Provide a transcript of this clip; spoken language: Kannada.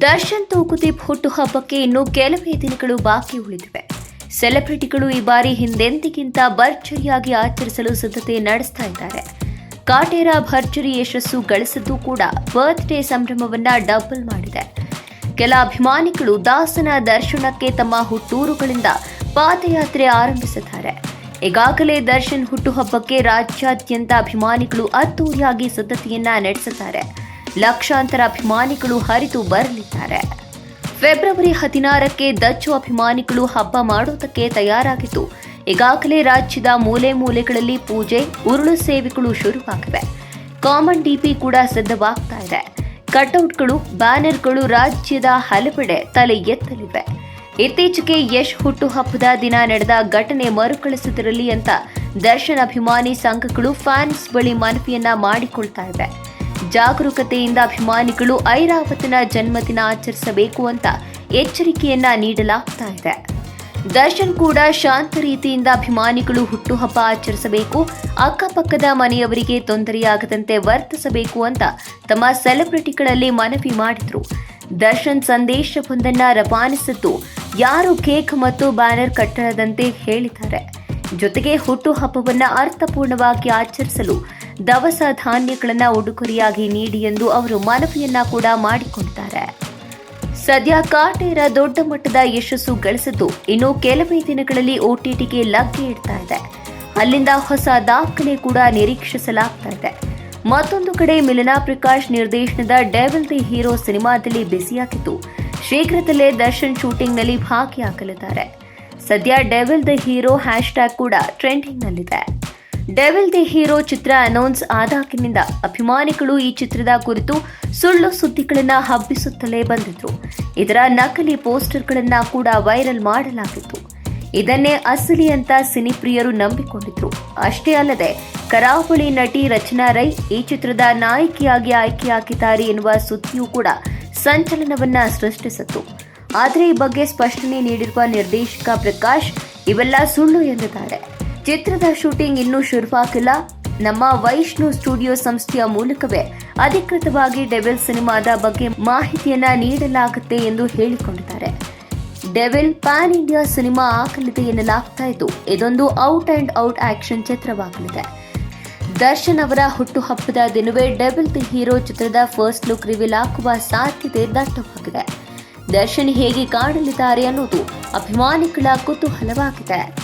ದರ್ಶನ್ ತೂಕುದೀಪ್ ಹುಟ್ಟುಹಬ್ಬಕ್ಕೆ ಇನ್ನು ಕೆಲವೇ ದಿನಗಳು ಬಾಕಿ ಉಳಿದಿವೆ. ಸೆಲೆಬ್ರಿಟಿಗಳು ಈ ಬಾರಿ ಹಿಂದೆಂದಿಗಿಂತ ಭರ್ಜರಿಯಾಗಿ ಆಚರಿಸಲು ಸಿದ್ಧತೆ ನಡೆಸ್ತಾ ಇದ್ದಾರೆ. ಕಾಟೇರ ಭರ್ಜರಿ ಯಶಸ್ಸು ಗಳಿಸಿದ್ದು ಕೂಡ ಬರ್ತ್ಡೇ ಸಂಭ್ರಮವನ್ನ ಡಬಲ್ ಮಾಡಿದೆ. ಕೆಲ ಅಭಿಮಾನಿಗಳು ದಾಸನ ದರ್ಶನಕ್ಕೆ ತಮ್ಮ ಹುಟ್ಟೂರುಗಳಿಂದ ಪಾದಯಾತ್ರೆ ಆರಂಭಿಸಿದ್ದಾರೆ. ಈಗಾಗಲೇ ದರ್ಶನ್ ಹುಟ್ಟುಹಬ್ಬಕ್ಕೆ ರಾಜ್ಯಾದ್ಯಂತ ಅಭಿಮಾನಿಗಳು ಅದ್ದೂರಿಯಾಗಿ ಸಿದ್ಧತೆಯನ್ನ ನಡೆಸಿದ್ದಾರೆ. ಲಕ್ಷಾಂತರ ಅಭಿಮಾನಿಗಳು ಹರಿದು ಬರಲಿದ್ದಾರೆ. ಫೆಬ್ರವರಿ ಹದಿನಾರಕ್ಕೆ ದಚ್ಚು ಅಭಿಮಾನಿಗಳು ಹಬ್ಬ ಮಾಡುವುದಕ್ಕೆ ತಯಾರಾಗಿದ್ದು, ಈಗಾಗಲೇ ರಾಜ್ಯದ ಮೂಲೆ ಮೂಲೆಗಳಲ್ಲಿ ಪೂಜೆ, ಉರುಳು ಸೇವೆಗಳು ಶುರುವಾಗಿವೆ. ಕಾಮನ್ ಡಿಪಿ ಕೂಡ ಸಿದ್ಧವಾಗ್ತಾ ಇದೆ. ಕಟೌಟ್ಗಳು, ಬ್ಯಾನರ್ಗಳು ರಾಜ್ಯದ ಹಲವೆಡೆ ತಲೆ ಎತ್ತಲಿವೆ. ಇತ್ತೀಚೆಗೆ ಯಶ್ ಹುಟ್ಟುಹಬ್ಬದ ದಿನ ನಡೆದ ಘಟನೆ ಮರುಕಳಿಸಿದಿರಲಿ ಅಂತ ದರ್ಶನ್ ಅಭಿಮಾನಿ ಸಂಘಗಳು ಫ್ಯಾನ್ಸ್ ಬಳಿ ಮನವಿಯನ್ನ ಮಾಡಿಕೊಳ್ತಾ ಇವೆ. ಜಾಗರೂಕತೆಯಿಂದ ಅಭಿಮಾನಿಗಳು ಐರಾವತನ ಜನ್ಮದಿನ ಆಚರಿಸಬೇಕು ಅಂತ ಎಚ್ಚರಿಕೆಯನ್ನ ನೀಡಲಾಗ್ತಾ ಇದೆ. ದರ್ಶನ್ ಕೂಡ ಶಾಂತ ರೀತಿಯಿಂದ ಅಭಿಮಾನಿಗಳು ಹುಟ್ಟುಹಬ್ಬ ಆಚರಿಸಬೇಕು, ಅಕ್ಕಪಕ್ಕದ ಮನೆಯವರಿಗೆ ತೊಂದರೆಯಾಗದಂತೆ ವರ್ತಿಸಬೇಕು ಅಂತ ತಮ್ಮ ಸೆಲೆಬ್ರಿಟಿಗಳಲ್ಲಿ ಮನವಿ ಮಾಡಿದ್ರು. ದರ್ಶನ್ ಸಂದೇಶ ಬಂದನ್ನ ರವಾನಿಸಿದ್ದು, ಯಾರು ಕೇಕ್ ಮತ್ತು ಬ್ಯಾನರ್ ಕಟ್ಟಡದಂತೆ ಹೇಳಿದ್ದಾರೆ. ಜೊತೆಗೆ ಹುಟ್ಟುಹಬ್ಬವನ್ನು ಅರ್ಥಪೂರ್ಣವಾಗಿ ಆಚರಿಸಲು ದವಸ ಧಾನ್ಯಗಳನ್ನು ಉಡುಗೊರೆಯಾಗಿ ನೀಡಿ ಎಂದು ಅವರು ಮನವಿಯನ್ನ ಕೂಡ ಮಾಡಿಕೊಂಡಿದ್ದಾರೆ ಸದ್ಯ ಕಾಟೇರ ದೊಡ್ಡ ಮಟ್ಟದ ಯಶಸ್ಸು ಗಳಿಸಿದ್ದು ಇನ್ನು ಕೆಲವೇ ದಿನಗಳಲ್ಲಿ ಓಟಿಟಿಗೆ ಲಗ್ಗೆ ಇಡ್ತಾ ಇದೆ. ಅಲ್ಲಿಂದ ಹೊಸ ದಾಖಲೆ ಕೂಡ ನಿರೀಕ್ಷಿಸಲಾಗ್ತಾ ಇದೆ. ಮತ್ತೊಂದು ಕಡೆ ಮಿಲನಾ ಪ್ರಕಾಶ್ ನಿರ್ದೇಶನದ ಡೆವಿಲ್ ದಿ ಹೀರೋ ಸಿನಿಮಾದಲ್ಲಿ ಬ್ಯುಸಿಯಾಗಿದ್ದು, ಶೀಘ್ರದಲ್ಲೇ ದರ್ಶನ್ ಶೂಟಿಂಗ್ನಲ್ಲಿ ಭಾಗಿಯಾಗಲಿದ್ದಾರೆ. ಸದ್ಯ ಡೆವಿಲ್ ದಿ ಹೀರೋ ಹ್ಯಾಶ್ಟ್ಯಾಗ್ ಕೂಡ ಟ್ರೆಂಡಿಂಗ್ನಲ್ಲಿದೆ. ಡೆವಿಲ್ ದಿ ಹೀರೋ ಚಿತ್ರ ಅನೌನ್ಸ್ ಆದಾಗಿನಿಂದ ಅಭಿಮಾನಿಗಳು ಈ ಚಿತ್ರದ ಕುರಿತು ಸುಳ್ಳು ಸುದ್ದಿಗಳನ್ನ ಹಬ್ಬಿಸುತ್ತಲೇ ಬಂದಿದ್ರು. ಇದರ ನಕಲಿ ಪೋಸ್ಟರ್ಗಳನ್ನ ಕೂಡ ವೈರಲ್ ಮಾಡಲಾಗಿತ್ತು. ಇದನ್ನೇ ಅಸಲಿ ಅಂತ ಸಿನಿಪ್ರಿಯರು ನಂಬಿಕೊಂಡಿದ್ರು. ಅಷ್ಟೇ ಅಲ್ಲದೆ, ಕರಾವಳಿ ನಟಿ ರಚನಾ ರೈ ಈ ಚಿತ್ರದ ನಾಯಕಿಯಾಗಿ ಆಯ್ಕೆಯಾಗಿದ್ದಾರೆ ಎನ್ನುವ ಸುದ್ದಿಯೂ ಕೂಡ ಸಂಚಲನವನ್ನ ಸೃಷ್ಟಿಸಿತ್ತು. ಆದರೆ ಈ ಬಗ್ಗೆ ಸ್ಪಷ್ಟನೆ ನೀಡಿರುವ ನಿರ್ದೇಶಕ ಪ್ರಕಾಶ್, ಇವೆಲ್ಲ ಸುಳ್ಳು ಎಂದಿದ್ದಾರೆ. ಚಿತ್ರದ ಶೂಟಿಂಗ್ ಇನ್ನೂ ಶುರುವಾಗಿಲ್ಲ. ನಮ್ಮ ವೈಷ್ಣು ಸ್ಟುಡಿಯೋ ಸಂಸ್ಥೆಯ ಮೂಲಕವೇ ಅಧಿಕೃತವಾಗಿ ಡೆವಿಲ್ ಸಿನಿಮಾದ ಬಗ್ಗೆ ಮಾಹಿತಿಯನ್ನ ನೀಡಲಾಗುತ್ತೆ ಎಂದು ಹೇಳಿಕೊಂಡಿದ್ದಾರೆ. ಡೆವಿಲ್ ಪ್ಯಾನ್ ಇಂಡಿಯಾ ಸಿನಿಮಾ ಆಗಲಿದೆ ಎನ್ನಲಾಗ್ತಾ ಇತ್ತು ಇದೊಂದು ಔಟ್ ಅಂಡ್ ಔಟ್ ಆಕ್ಷನ್ ಚಿತ್ರವಾಗಲಿದೆ. ದರ್ಶನ್ ಅವರ ಹುಟ್ಟುಹಬ್ಬದ ದಿನವೇ ಡೆವಿಲ್ ದಿ ಹೀರೋ ಚಿತ್ರದ ಫಸ್ಟ್ ಲುಕ್ ರಿವೀಲ್ ಆಗುವ ಸಾಧ್ಯತೆ ದಟ್ಟವಾಗಿದೆ. ದರ್ಶನ್ ಹೇಗೆ ಕಾಣಲಿದ್ದಾರೆ ಅನ್ನೋದು ಅಭಿಮಾನಿಗಳ ಕುತೂಹಲವಾಗಿದೆ.